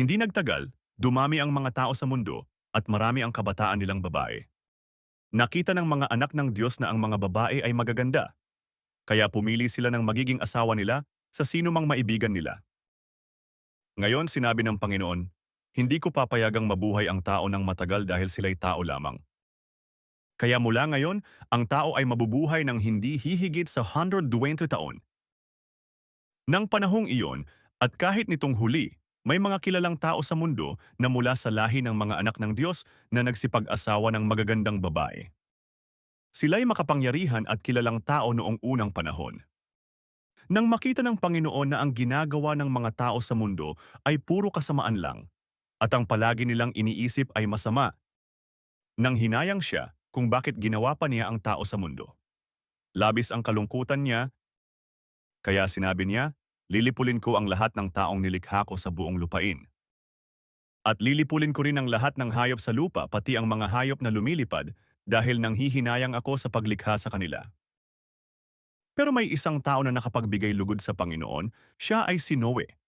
Hindi nagtagal, dumami ang mga tao sa mundo at marami ang kabataan nilang babae. Nakita ng mga anak ng Diyos na ang mga babae ay magaganda, kaya pumili sila ng magiging asawa nila sa sino mang maibigan nila. Ngayon sinabi ng Panginoon, hindi ko papayagang mabuhay ang tao ng matagal dahil sila'y tao lamang. Kaya mula ngayon, ang tao ay mabubuhay ng hindi hihigit sa 120 taon. Nang panahong iyon, at kahit nitong huli, may mga kilalang tao sa mundo na mula sa lahi ng mga anak ng Diyos na nagsipag-asawa ng magagandang babae. Sila'y makapangyarihan at kilalang tao noong unang panahon. Nang makita ng Panginoon na ang ginagawa ng mga tao sa mundo ay puro kasamaan lang, at ang palagi nilang iniisip ay masama, nang hinayang siya kung bakit ginawa pa niya ang tao sa mundo. Labis ang kalungkutan niya, kaya sinabi niya, lilipulin ko ang lahat ng taong nilikha ko sa buong lupain. At lilipulin ko rin ang lahat ng hayop sa lupa, pati ang mga hayop na lumilipad, dahil nang hihinayang ako sa paglikha sa kanila. Pero may isang tao na nakapagbigay lugod sa Panginoon, siya ay si Noe.